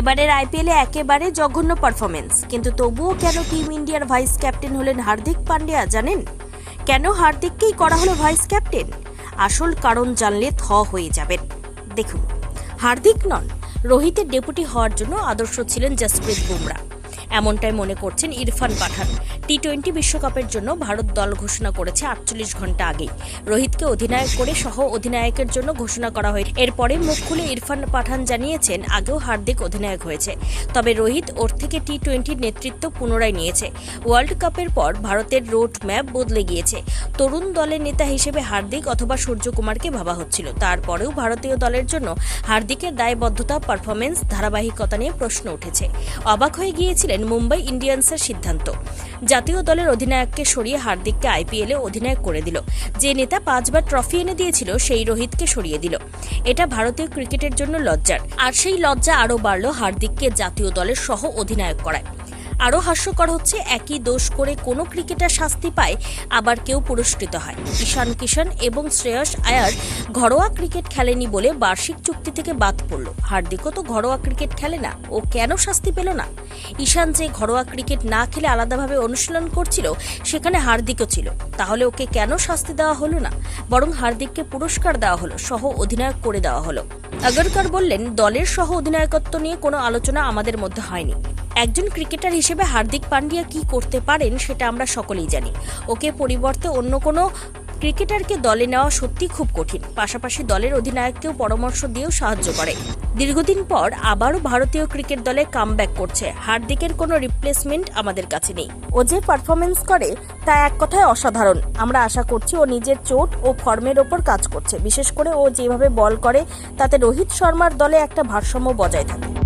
এবারের আইপিএলে একেবারে জঘন্য পারফরমেন্স কিন্তু তবুও কেন টিম ইন্ডিয়ার ভাইস ক্যাপ্টেন হলেন হার্দিক পান্ডিয়া জানেন? কেন হার্দিককেই করা হলো ভাইস ক্যাপ্টেন আসল কারণ জানলে থ হয়ে যাবেন। দেখুন, হার্দিক নন, রোহিতের ডেপুটি হওয়ার জন্য আদর্শ ছিলেন জসপ্রীত বুমরা। এমনটাই মনে করছেন ইরফান পাঠান। টি টোয়েন্টি বিশ্বকাপের জন্য ভারত দল ঘোষণা করেছে আটচল্লিশ ঘণ্টা আগেই। রোহিতকে অধিনায়ক করে সহ অধিনায়কের জন্য ঘোষণা করা হয় এরপরে মুখ খুলে ইরফান পাঠান জানিয়েছেন, আগেও হার্দিক অধিনায়ক হয়েছে। তবে রোহিত ওর থেকে টি টোয়েন্টির নেতৃত্ব পুনরায় নিয়েছে। ওয়ার্ল্ড কাপের পর ভারতের রোড ম্যাপ বদলে গিয়েছে। তরুণ দলের নেতা হিসেবে হার্দিক অথবা সূর্যকুমারকে ভাবা হচ্ছিল। তারপরেও ভারতীয় দলের জন্য হার্দিকের দায়বদ্ধতা পারফরমেন্স ধারাবাহিকতা নিয়ে প্রশ্ন উঠেছে। অবাক হয়ে গিয়েছিলেন মুম্বাই ইন্ডিয়ান্সের সিদ্ধান্ত। জাতীয় দলের অধিনায়ককে সরিয়ে হার্দিককে আইপিএলে অধিনায়ক করে দিল। যে নেতা পাঁচবার ট্রফি এনে দিয়েছিল, সেই রোহিতকে সরিয়ে দিল। এটা ভারতীয় ক্রিকেটের জন্য লজ্জার। আর সেই লজ্জা আরও বাড়ল হার্দিককে জাতীয় দলের সহ অধিনায়ক করায়। আরও হাস্যকর হচ্ছে একই দোষ করে কোনো ক্রিকেটার শাস্তি পায়, আবার কেউ পুরস্কৃত হয়। ঈশান কিষান এবং শ্রেয়স আয়ার ঘরোয়া ক্রিকেট খেলেনি বলে বার্ষিক চুক্তি থেকে বাদ পড়ল। হার্দিকও তো ঘরোয়া ক্রিকেট খেলে না, ও কেন শাস্তি পেল না? ঈশান যে ঘরোয়া ক্রিকেট না খেলে আলাদাভাবে অনুশীলন করছিল, সেখানে হার্দিকও ছিল। তাহলে ওকে কেন শাস্তি দেওয়া হলো না? বরং হার্দিককে পুরস্কার দেওয়া হলো, সহ অধিনায়ক করে দেওয়া হলো। আগরকর বললেন, দলের সহ অধিনায়কত্ব নিয়ে কোনো আলোচনা আমাদের মধ্যে হয়নি। একজন ক্রিকেটার হিসেবে হার্দিক পান্ডিয়া কি করতে পারেন সেটা আমরা সকলেই জানি। ওকে পরিবর্তে অন্য কোনো ক্রিকেটারকে দলে নেওয়া সত্যি খুব কঠিন। পাশাপাশি দলের অধিনায়ককেও পরামর্শ দিয়েও সাহায্য করে। দীর্ঘদিন পর আবারও ভারতীয় ক্রিকেট দলে কামব্যাক করছে। হার্দিকের কোনো রিপ্লেসমেন্ট আমাদের কাছে নেই। ও যে পারফরমেন্স করে, তা এক কথায় অসাধারণ। আমরা আশা করছি ও নিজের চোট ও ফর্মের ওপর কাজ করছে। বিশেষ করে ও যেভাবে বল করে, তাতে রোহিত শর্মার দলে একটা ভারসাম্য বজায় থাকে।